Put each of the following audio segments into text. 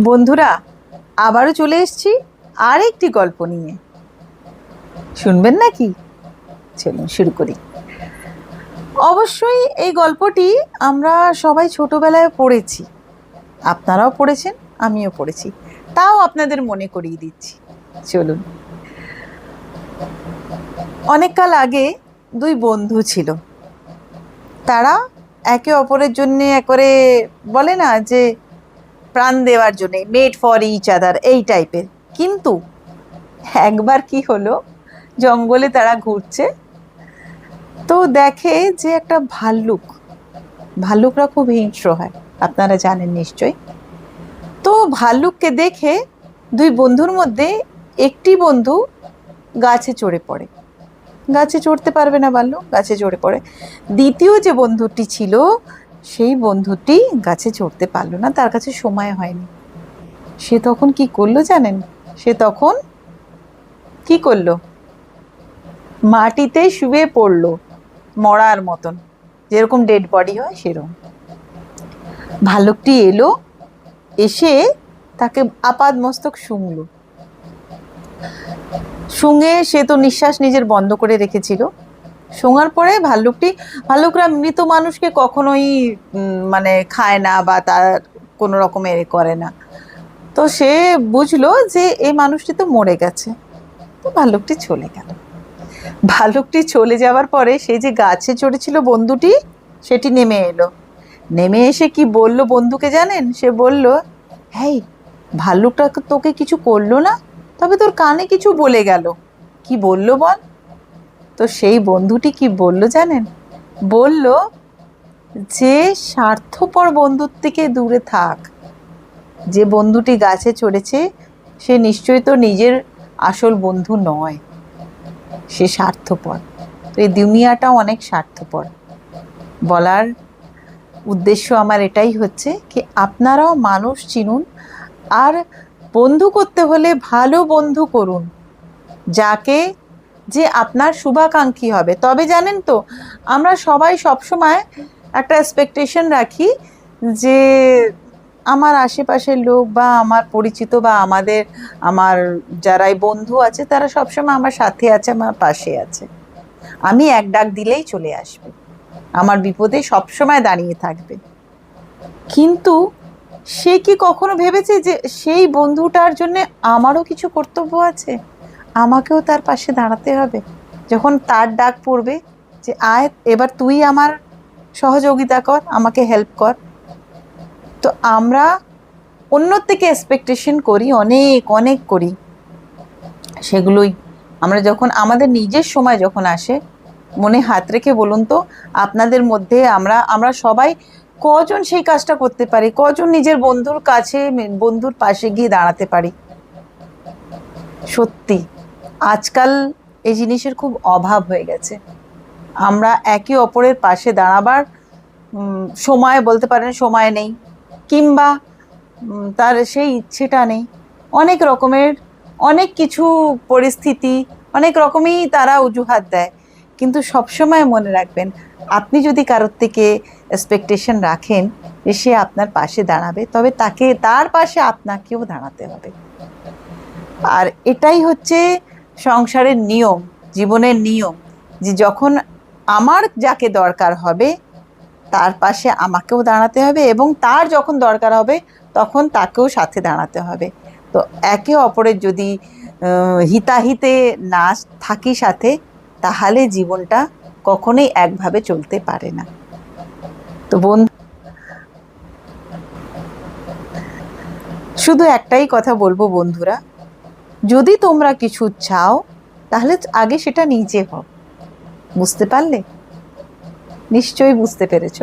বন্ধুরা, আবারও চলে এসছি আর একটি গল্প নিয়ে। শুনবেন নাকি? চলুন শুরু করি। অবশ্যই এই গল্পটি আমরা সবাই ছোটবেলায় পড়েছি। আপনারাও পড়েছেন, আমিও পড়েছি। তাও আপনাদের মনে করিয়ে দিচ্ছি। চলুন। অনেক কাল আগে দুই বন্ধু ছিল। তারা একে অপরের জন্যে করে বলে না যে প্রাণ দেওয়ার জন্যে মেড ফর ইচ আদার এই টাইপের কিন্তু একবার কি হলো, জঙ্গলে তারা ঘুরছে, তো দেখে যে একটা ভাল্লুক, ভাল্লুকরা খুব হিংস্র হয়, আপনারা জানেন নিশ্চয়ই। তো ভাল্লুককে দেখে দুই বন্ধুর মধ্যে একটি বন্ধু গাছে চড়ে পড়ে। গাছে চড়তে পারবে না ভাল্লুক, গাছে চড়ে পড়ে। দ্বিতীয় যে বন্ধুটি ছিল সেই বন্ধুটি গাছে চড়তে পারল না, তার কাছে সময় হয়নি। সে তখন কি করল জানেন? সে তখন কি করল? মাটিতে শুয়ে পড়ল, মরার মতন। যেরকম ডেড বডি হয়, সেরকম। ভালুকটি এলো, এসে তাকে আপাদ মস্তক শুংলো শুঙে সে তো নিঃশ্বাস নিজের বন্ধ করে রেখেছিল। শোঙার পরে ভাল্লুকটি, ভাল্লুকরা মৃত মানুষকে কখনোই মানে খায় না বা তার কোনো রকমের করে না। তো সে বুঝলো যে এই মানুষটি তো মরে গেছে। তো ভাল্লুকটি চলে গেল। ভাল্লুকটি চলে যাওয়ার পরে সেই যে গাছে চড়েছিল বন্ধুটি, সেটি নেমে এলো। নেমে এসে কি বলল বন্ধুকে জানেন? সে বলল হ্যাঁ ভাল্লুকটা তোকে কিছু করল না, তবে তোর কানে কিছু বলে গেল। কি বলল বল? তো সেই বন্ধুটি কি বলল জানেন? বলল, যে স্বার্থপর বন্ধুর থেকে দূরে থাক। যে বন্ধুটি গাছে চড়েছে, সে নিশ্চয়ই তো নিজের আসল বন্ধু নয়। সে স্বার্থপর। তো এই দুনিয়াটা অনেক স্বার্থপর। বলার উদ্দেশ্য আমার এটাই হচ্ছে কি, আপনারাও মানুষ চিনুন আর বন্ধু করতে হলে ভালো বন্ধু করুন। যাকে যে আপনার শুভাকাঙ্ক্ষী হবে। তবে জানেন তো, আমরা সবাই সবসময় একটা এক্সপেকটেশন রাখি যে আমার আশেপাশের লোক বা আমার পরিচিত বা আমাদের, আমার যারাই বন্ধু আছে, তারা সবসময় আমার সাথে আছে, আমার পাশে আছে। আমি এক ডাক দিলেই চলে আসবে। আমার বিপদে সবসময় দাঁড়িয়ে থাকবে। কিন্তু সে কি কখনো ভেবেছে যে সেই বন্ধুটার জন্য আমারও কিছু কর্তব্য আছে? আমাকেও তার পাশে দাঁড়াতে হবে। যখন তার ডাক পড়বে যে, আয়, এবার তুই আমার সহযোগিতা কর, আমাকে হেল্প কর। তো আমরা অন্যর থেকে এক্সপেকটেশন করি, অনেক অনেক করি। সেগুলোই আমরা যখন, আমাদের নিজের সময় যখন আসে, মনে হাত রেখে বলুন তো, আপনাদের মধ্যে আমরা আমরা সবাই কজন সেই কাজটা করতে পারি, কজন নিজের বন্ধুর কাছে, বন্ধুর পাশে গিয়ে দাঁড়াতে পারি। সত্যি। আজকাল এই জিনিসের খুব অভাব হয়ে গেছে। আমরা একে অপরের পাশে দাঁড়াবার সময় বলতে পারেন সময় নেই, কিংবা তার সেই ইচ্ছেটা নেই। অনেক রকমের, অনেক কিছু পরিস্থিতি, অনেক রকমই তারা অজুহাত দেয়। কিন্তু সবসময় মনে রাখবেন, আপনি যদি কারোর থেকে এক্সপেকটেশন রাখেন যে সে আপনার পাশে দাঁড়াবে, তবে তাকে, তার পাশে আপনাকেও দাঁড়াতে হবে। আর এটাই হচ্ছে সংসারের নিয়ম, জীবনের নিয়ম, যে যখন আমার যাকে দরকার হবে, তার পাশে আমাকেও দাঁড়াতে হবে এবং তার যখন দরকার হবে, তখন তাকেও সাথে দাঁড়াতে হবে। তো একে অপরের যদি হিতাহিতে না থাকি সাথে, তাহলে জীবনটা কখনোই একভাবে চলতে পারে না। তো বন্ধু শুধু একটাই কথা বলব বন্ধুরা যদি তোমরা কিছু চাও, তাহলে আগে সেটা নিজে হও। বুঝতে পারলে? নিশ্চয়ই বুঝতে পেরেছ।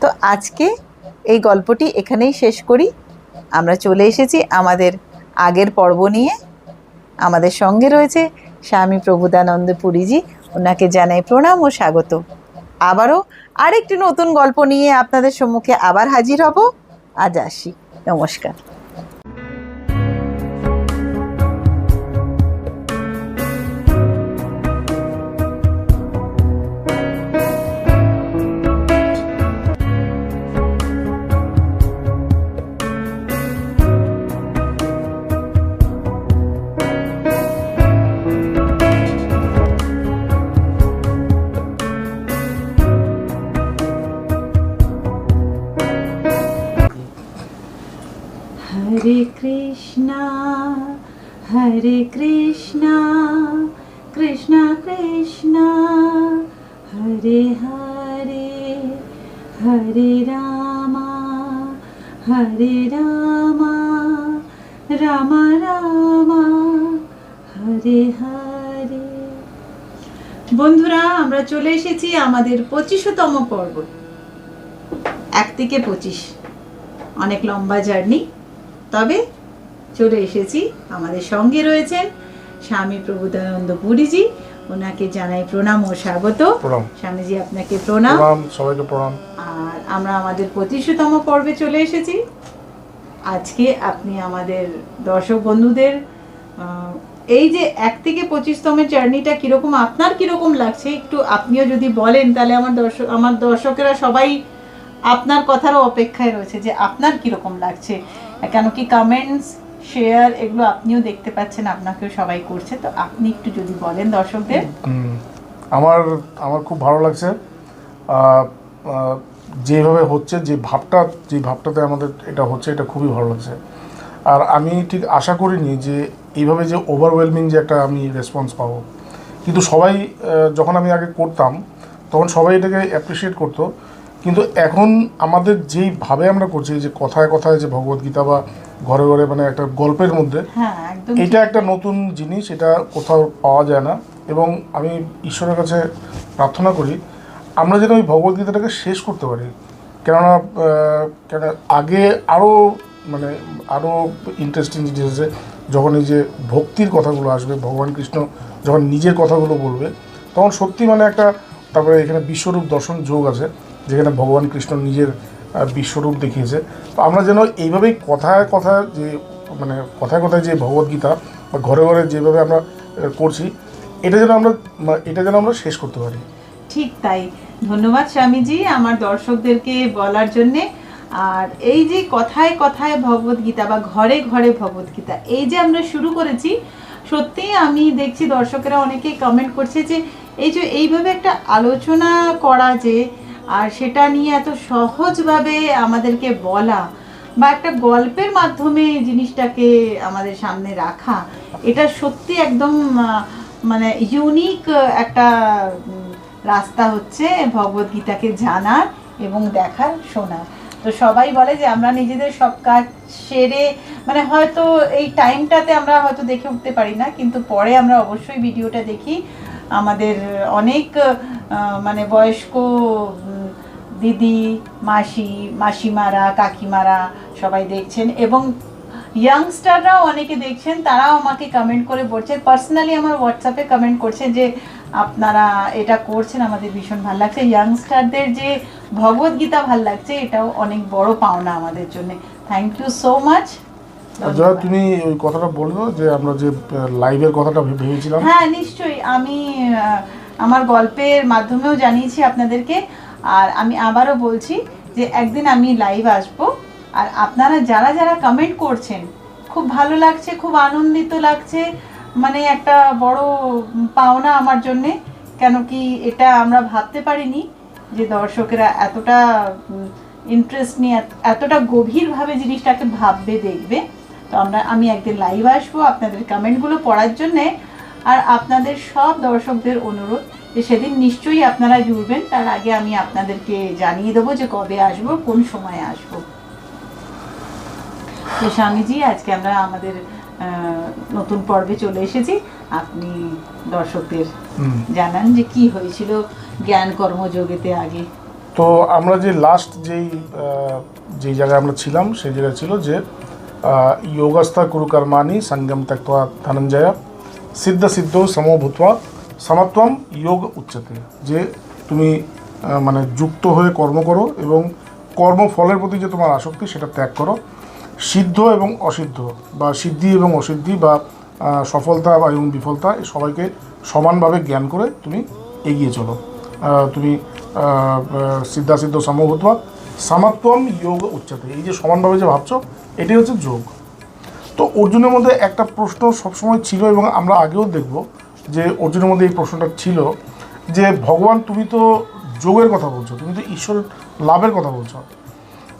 তো আজকে এই গল্পটি এখানেই শেষ করি। আমরা চলে এসেছি আমাদের আগের পর্ব নিয়ে। আমাদের সঙ্গে রয়েছে স্বামী প্রভুদানন্দ পুরীজি। ওনাকে জানাই প্রণাম ও স্বাগত। আবারও আরেকটি নতুন গল্প নিয়ে আপনাদের সম্মুখে আবার হাজির হব। আজ আসি। নমস্কার। হরে কৃষ্ণ হরে কৃষ্ণ কৃষ্ণ কৃষ্ণ, হরে হরে হরে রামা হরে রামা, রাম রামা, হরে হরে। বন্ধুরা, আমরা চলে এসেছি আমাদের পঁচিশতম পর্ব। এক থেকে পঁচিশ, অনেক লম্বা জার্নি। তবে চলে এসেছি। আমাদের সঙ্গে রয়েছেন স্বামী প্রভুদানন্দ পুরীজি ওনাকে জানাই প্রণাম ও স্বাগত। স্বামীজি আপনাকে প্রণাম। সবাইকে প্রণাম। আর আমরা আমাদের পঁচিশতম পর্বে চলে এসেছি। আজকে আপনি আমাদের দর্শক বন্ধুদের এই যে এক থেকে পঁচিশতমের জার্নিটা কীরকম আপনার কীরকম লাগছে? একটু আপনিও যদি বলেন তাহলে আমার দর্শক আমার দর্শকেরা সবাই আপনার কথারও অপেক্ষায় রয়েছে যে আপনার কীরকম লাগছে? কেন কি কমেন্টস শেয়ার এগুলো আপনিও দেখতে পাচ্ছেন, আপনাকেও সবাই করছে। তো আপনি একটু যদি বলেন দর্শকদের। আমার আমার খুব ভালো লাগছে। যেভাবে হচ্ছে, যে ভাবটা, যে ভাবটাতে আমাদের এটা হচ্ছে, এটা খুবই ভালো লাগছে। আর আমি ঠিক আশা করিনি যে এইভাবে যে ওভারওয়েলমিং যে একটা আমি রেসপন্স পাবো। কিন্তু সবাই যখন আমি আগে করতাম, তখন সবাই এটাকে অ্যাপ্রিসিয়েট করতো। কিন্তু এখন আমাদের যেইভাবে আমরা করছি যে কথায় কথায় যে ভগবদ্গীতা বা ঘরে ঘরে মানে একটা গল্পের মধ্যে হ্যাঁ এটা একটা নতুন জিনিস এটা কোথাও পাওয়া যায় না। এবং আমি ঈশ্বরের কাছে প্রার্থনা করি আমরা যেন ওই ভগবদ্গীতাটাকে শেষ করতে পারি। কেননা কেন আগে আরও মানে আরও ইন্টারেস্টিং জিনিস আছে যখন এই যে ভক্তির কথাগুলো আসবে ভগবান কৃষ্ণ যখন নিজের কথাগুলো বলবে তখন সত্যি মানে একটা তারপরে এখানে বিশ্বরূপ দর্শন যোগ আছে। যেখানে ভগবান কৃষ্ণ নিজের বিশ্বরূপ দেখিয়েছে। তো আমরা যেন এইভাবেই কথায় কথা যে মানে কথায় কথায় যে ভগবদ্গীতা বা ঘরে ঘরে যেভাবে আমরা করছি, এটা যেন আমরা এটা যেন আমরা শেষ করতে পারি। ঠিক তাই। ধন্যবাদ স্বামীজি আমার দর্শকদেরকে বলার জন্যে। আর এই যে কথায় কথায় ভগবত গীতা বা ঘরে ঘরে ভগবত গীতা, এই যে আমরা শুরু করেছি সত্যিই আমি দেখছি দর্শকেরা অনেকেই কমেন্ট করছে যে, এই যে এইভাবে একটা আলোচনা করা যে আর সেটা নিয়ে এত সহজভাবে আমাদেরকে বলা বা একটা গল্পের মাধ্যমে জিনিসটাকে আমাদের সামনে রাখা, এটা সত্যি একদম মানে ইউনিক একটা রাস্তা হচ্ছে ভগবত গীতাকে জানার এবং দেখার, শোনার। তো সবাই বলে যে আমরা নিজেদের সব কাজ সেরে মানে হয়তো এই টাইমটাতে আমরা হয়তো দেখে উঠতে পারি না, কিন্তু পরে আমরা অবশ্যই ভিডিওটা দেখি। আমাদের অনেক মানে বয়স্ক দিদি, মাসি, মাসিমারা, কাকিমারা সবাই দেখছেন এবং ইয়াংস্টাররাও অনেকে দেখছেন, তারাও আমাকে কমেন্ট করে বলছেন পার্সোনালি আমার হোয়াটসঅ্যাপে কমেন্ট করছেন যে, আপনারা এটা করছেন, আমাদের ভীষণ ভালো লাগছে। ইয়াংস্টারদের যে ভগবদ্গীতা ভালো লাগছে, এটাও অনেক বড় পাওনা আমাদের জন্য। Thank you so much Jaya তুমি ওই কথাটা বলল যে আমরা যে লাইভের কথাটা ভেবেছিলাম। হ্যাঁ নিশ্চয়ই। আমি আমার গল্পের মাধ্যমেও জানিয়েছি আপনাদেরকে। আর আমি আবারও বলছি যে একদিন আমি লাইভ আসব। আর আপনারা যারা যারা কমেন্ট করছেন খুব ভালো লাগছে খুব আনন্দিত লাগছে। মানে একটা বড় পাওনা আমার জন্যে। কেন কি এটা আমরা ভাবতে পারিনি যে দর্শকেরা এতটা ইন্টারেস্ট নিয়ে এত- এতটা গভীরভাবে জিনিসটাকে ভাববে দেখবে। তো আমরা আমি একদিন লাইভ আসব আপনাদের কমেন্টগুলো পড়ার জন্যে। আর আপনাদের সব দর্শকদের অনুরোধ যে সেদিন নিশ্চয়ই আপনারা জুড়বেন। তার আগে আমি আপনাদেরকে জানিয়ে দেবো যে কবে আসব কোন সময়ে আসব। তো স্বামীজি আজকে আমরা আমাদের নতুন পর্বে চলে এসেছি। আপনি দর্শকদের। জানান যে কি হয়েছিল জ্ঞান কর্মযোগেতে আগে। তো আমরা যে লাস্ট যেই যেই জায়গায় আমরা ছিলাম সেই জায়গায় ছিল যে যোগাস্থা কুরু কর্মাণি সঙ্গম ত্যক্তা ধনঞ্জয় সিদ্ধ সিদ্ধ সমো ভূত্বা সমত্বম যোগ উচ্চতে যে তুমি মানে যুক্ত হয়ে কর্ম করো এবং কর্মফলের প্রতি যে তোমার আসক্তি সেটা ত্যাগ করো সিদ্ধ এবং অসিদ্ধ বা সিদ্ধি এবং অসিদ্ধি বা সফলতা বা এবং বিফলতা সবাইকে সমানভাবে জ্ঞান করে তুমি এগিয়ে চলো। তুমি সিদ্ধা সিদ্ধ সমভূতবা সামাত্বম যোগ উচ্চতে। এই যে সমানভাবে যে ভাবছ এটাই হচ্ছে যোগ। তো অর্জুনের মধ্যে একটা প্রশ্ন সবসময় ছিল এবং আমরা আগেও দেখব যে অর্জুনের মধ্যে এই প্রশ্নটা ছিল যে ভগবান তুমি তো যোগের কথা বলছো তুমি তো ঈশ্বর লাভের কথা বলছো।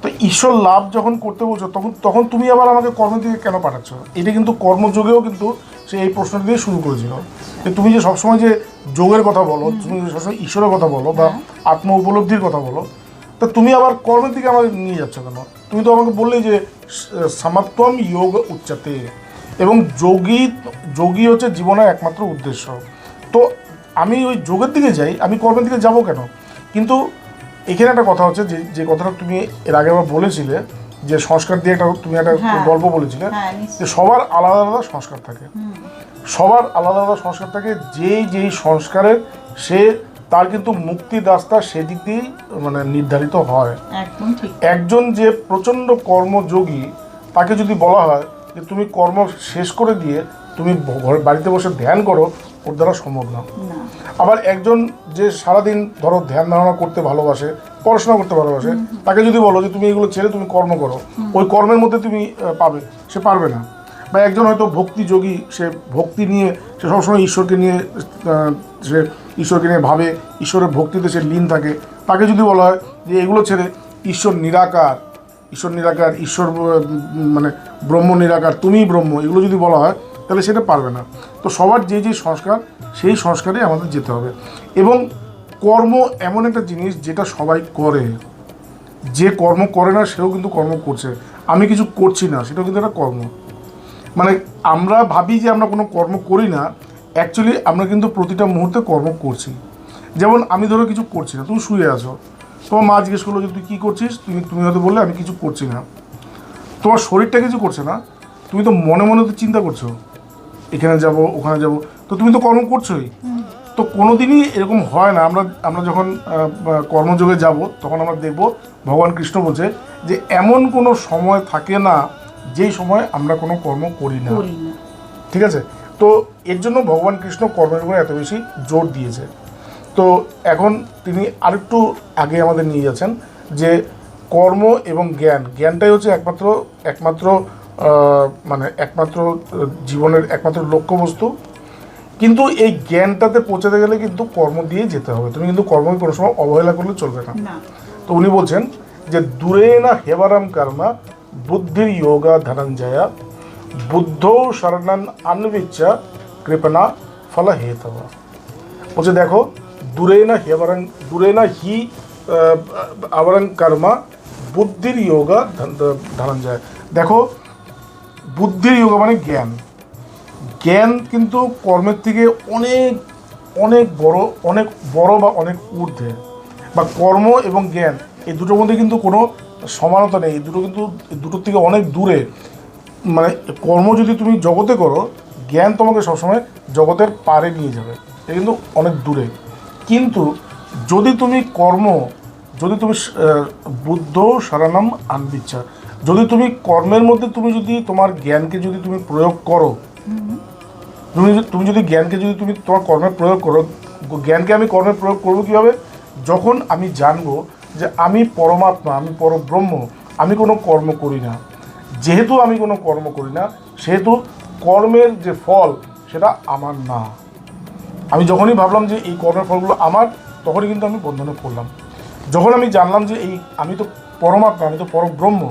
তো ঈশ্বর লাভ যখন করতে বলছো তখন তখন তুমি আবার আমাকে কর্মের দিকে কেন পাঠাচ্ছ? এটা কিন্তু কর্মযোগেও কিন্তু সে এই প্রশ্নটা দিয়ে শুরু করেছিল। যে তুমি যে সবসময় যে যোগের কথা বলো তুমি সবসময় ঈশ্বরের কথা বলো বা আত্ম উপলব্ধির কথা বলো তা তুমি আবার কর্মের দিকে আমাকে নিয়ে যাচ্ছ কেন? তুমি তো আমাকে বললে যে সমাত্তম যোগ উচ্চাতে। এবং যোগী যোগী হচ্ছে জীবনের একমাত্র উদ্দেশ্য। তো আমি ওই যোগের দিকে যাই আমি কর্মের দিকে যাব কেন? কিন্তু এখানে একটা কথা হচ্ছে যে যে কথাটা তুমি এর আগে আবার বলেছিলে যে সংস্কার দিয়ে একটা তুমি একটা হ্যাঁ। গল্প বলেছিলে হ্যাঁ যে সবার আলাদা আলাদা সংস্কার থাকে। সবার আলাদা আলাদা সংস্কার থাকে যেই যেই সংস্কারের সে তার কিন্তু মুক্তি রাস্তা সেদিক দিয়েই মানে নির্ধারিত হয়। একজন যে প্রচণ্ড কর্মযোগী তাকে যদি বলা হয় যে তুমি কর্ম শেষ করে দিয়ে তুমি ঘরে বাড়িতে বসে ধ্যান করো ওর দ্বারা সম্ভব না। না। আবার একজন যে সারাদিন ধরো ধ্যান ধারণা করতে ভালোবাসে পড়াশোনা করতে ভালোবাসে তাকে যদি বলো যে তুমি এগুলো ছেড়ে তুমি কর্ম করো ওই কর্মের মধ্যে তুমি পাবে। সে পারবে না। বা একজন হয়তো ভক্তিযোগী সে ভক্তি নিয়ে, সে সবসময় ঈশ্বরকে নিয়ে সে ঈশ্বরকে নিয়ে ভাবে, ঈশ্বরের ভক্তিতে সে লীন থাকে। তাকে যদি বলা হয় যে এগুলো ছেড়ে ঈশ্বর নিরাকার ঈশ্বর নিরাকার, ঈশ্বর মানে ব্রহ্ম নিরাকার, তুমিই ব্রহ্ম, এগুলো যদি বলা হয়, তাহলে সেটা পারবে না। তো সবার যে যে সংস্কার, সেই সংস্কারে আমাদের যেতে হবে। এবং কর্ম এমন একটা জিনিস যেটা সবাই করে। যে কর্ম করে না, সেও কিন্তু কর্ম করছে। আমি কিছু করছি না, সেটাও কিন্তু একটা কর্ম। মানে আমরা ভাবি যে আমরা কোনো কর্ম করি না অ্যাকচুয়ালি আমরা কিন্তু প্রতিটা মুহূর্তে কর্ম করছি। যেমন আমি ধরো কিছু করছি না, তুমি শুয়ে আছো। তোমার মা জিজ্ঞেস করল যে, তুই কী করছিস? তুমি তুমি হয়তো বললে, আমি কিছু করছি না। তোমার শরীরটা কিছু করছে না, তুমি তো মনে মনে তো চিন্তা করছ, এখানে যাব, ওখানে যাব। তো তুমি তো কর্ম করছোই। তো কোনো দিনই এরকম হয় না, আমরা আমরা যখন কর্মযোগে যাব, তখন আমরা দেখব, ভগবান কৃষ্ণ বলছে যে, এমন কোনো সময় থাকে না যেই সময় আমরা কোনো কর্ম করি না। করি না। ঠিক আছে? তো এর জন্য ভগবান কৃষ্ণ কর্মের উপরে এত বেশি জোর দিয়েছে। তো এখন তিনি আরেকটু আগে আমাদের নিয়ে যাচ্ছেন যে কর্ম এবং জ্ঞান জ্ঞানটাই হচ্ছে একমাত্র একমাত্র মানে একমাত্র জীবনের একমাত্র লক্ষ্যবস্তু। কিন্তু এই জ্ঞানটাতে পৌঁছাতে গেলে কিন্তু কর্ম দিয়ে যেতে হবে। তুমি কিন্তু কর্মকে কোনো সময় অবহেলা করলে চলবে না। না। তো উনি বলছেন যে দূরে না হেবারাম কর্মা বুদ্ধির যোগা ধনঞ্জয়া বুদ্ধ শরণান আনবিচ্ছা কৃপণা ফল হেতবা বলছে দেখো দূরে না হেবারাং হি আহ, আবরং কর্মা বুদ্ধির যোগা ধন- ধনঞ্জয় দেখো বুদ্ধির যোগা মানে জ্ঞান জ্ঞান কিন্তু কর্মের থেকে অনেক অনেক বড় অনেক বড় বা অনেক ঊর্ধ্বে বা কর্ম এবং জ্ঞান এই দুটোর মধ্যে কিন্তু কোনো সমানতা নেই দুটো কিন্তু দুটোর থেকে অনেক দূরে। মানে কর্ম যদি তুমি জগতে করো, জ্ঞান তোমাকে সবসময় জগতের পারে নিয়ে যাবে। এটা কিন্তু অনেক দূরে। কিন্তু যদি তুমি কর্ম, যদি তুমি বুদ্ধ, সারানাম, আনবিচ্ছা, যদি তুমি কর্মের মধ্যে তুমি যদি তোমার জ্ঞানকে যদি তুমি প্রয়োগ করো, তুমি তুমি যদি জ্ঞানকে যদি তুমি তোমার কর্মে প্রয়োগ করো, জ্ঞানকে আমি কর্মে প্রয়োগ করব কীভাবে? যখন আমি জানব যে আমি পরমাত্মা, আমি পরব্রহ্ম, আমি কোনো কর্ম করি না। যেহেতু আমি কোনো কর্ম করি না, সেহেতু কর্মের যে ফল, সেটা আমার না। আমি যখনই ভাবলাম যে এই কর্মের ফলগুলো আমার, তখনই কিন্তু আমি বন্ধনে পড়লাম। যখন আমি জানলাম যে এই আমি তো পরমাত্মা, আমি তো পরব্রহ্ম,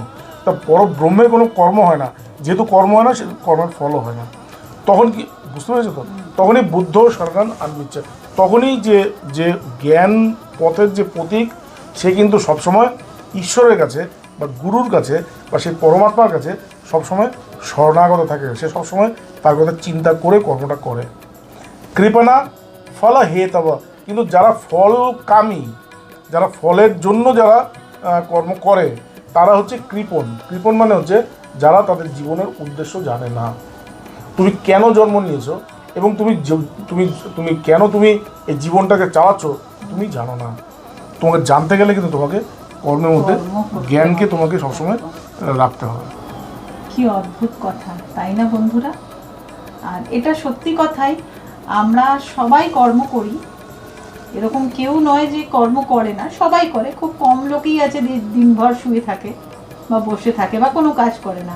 তা পরব্রহ্মের কোনো কর্ম হয় না। যেহেতু কর্ম হয় না, সে কর্মের ফলও হয় না। তখন কি, বুঝতে পেরেছ তো? তখনই বুদ্ধ সরকার আনবিচ্ছে তখনই যে যে জ্ঞান পথের যে প্রতীক সে কিন্তু সবসময় ঈশ্বরের কাছে বা গুরুর কাছে বা সেই পরমাত্মার কাছে সবসময় শরণাগত থাকে। সে সবসময় তার কথা চিন্তা করে কর্মটা করে। কৃপণা ফল হেতব কিন্তু যারা ফল কামী, যারা ফলের জন্য যারা কর্ম করে, তারা হচ্ছে কৃপণ। কৃপণ মানে হচ্ছে যারা তাদের জীবনের উদ্দেশ্য জানে না। তুমি কেন জন্ম নিয়েছো এবং তুমি তুমি তুমি কেন তুমি এই জীবনটাকে চালাচ্ছ তুমি জানো না। তোমাকে জানতে গেলে কিন্তু তোমাকে কর্মের মধ্যে জ্ঞানকে তোমাকে সবসময় রাখতে হবে। কি অদ্ভুত কথা তাই না বন্ধুরা? আর এটা সত্যি কথাই আমরা সবাই কর্ম করি। এরকম কেউ নয় যে কর্ম করে না সবাই করে। খুব কম লোকেই আছে দিনভর শুয়ে থাকে বা বসে থাকে বা কোনো কাজ করে না।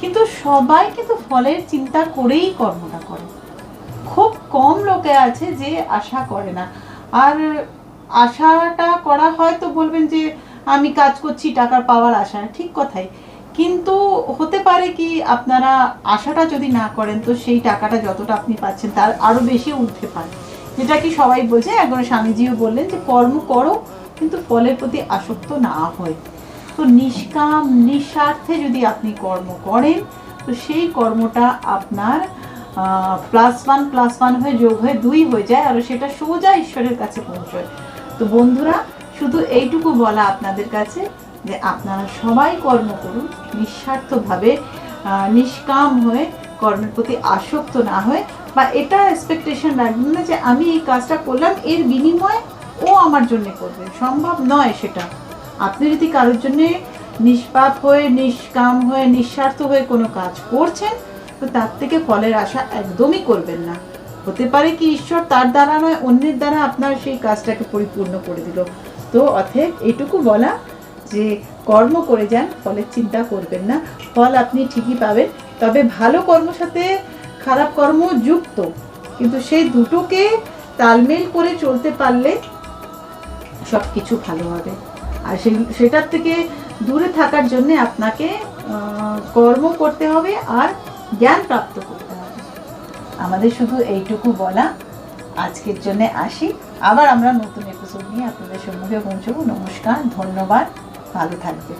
কিন্তু সবাই কিন্তু ফলের চিন্তা করেই কর্মটা করে। খুব কম লোকে আছে যে আশা করে না। আর আশাটা করা হয় তো বলবেন যে আমি কাজ করছি, টাকার পাওয়ার আশা ঠিক কথাই। কিন্তু হতে পারে কি আপনারা আশাটা যদি না করেন, তো সেই টাকাটা যতটা আপনি পাচ্ছেন তার আরও বেশি উঠতে পারে। যেটা কি সবাই বলছে একবার স্বামীজিও বললেন যে কর্ম করো, কিন্তু ফলের প্রতি আসক্ত না হয়। তো নিষ্কাম, নিঃস্বার্থে যদি আপনি কর্ম করেন, তো সেই কর্মটা আপনার প্লাস ওয়ান প্লাস ওয়ান হয়ে যোগ হয়ে দুই হয়ে যায়, আর সেটা সোজা ঈশ্বরের কাছে পৌঁছয়। তো বন্ধুরা, শুধু এইটুকু বলা আপনাদের কাছে যে আপনারা সবাই কর্ম করুন, নিঃস্বার্থভাবে নিষ্কাম হয়ে কর্মের প্রতি আসক্ত না হয়ে বা এটা এক্সপেকটেশন রাখবেন না যে আমি এই কাজটা করলাম, এর বিনিময়ে ও আমার জন্য করবে। সম্ভব নয় সেটা। আপনি যদি কারোর জন্যে নিষ্পাপ হয়ে, নিষ্কাম হয়ে, নিঃস্বার্থ হয়ে কোনো কাজ করছেন, তো তার থেকে ফলের আশা একদমই করবেন না। হতে পারে কি ঈশ্বর তার দ্বারা নয়, অন্যের দ্বারা আপনার সেই কাজটাকে পরিপূর্ণ করে দিল। তো অথব এটুকু বলা যে কর্ম করে যান ফলের চিন্তা করবেন না। ফল আপনি ঠিকই পাবেন। তবে ভালো কর্মের সাথে খারাপ কর্ম যুক্ত। কিন্তু সেই দুটোকে তালমেল করে চলতে পারলে সব কিছু ভালো হবে। আর সেই, সেটার থেকে দূরে থাকার জন্য আপনাকে কর্ম করতে হবে আর জ্ঞান প্রাপ্ত করতে আমাদের শুধু এইটুকু বলা। আজকের জন্য আসি। আবার আমরা নতুন এপিসোড নিয়ে আপনাদের সম্মুখে পৌঁছবো। নমস্কার, ধন্যবাদ। ভালো থাকবে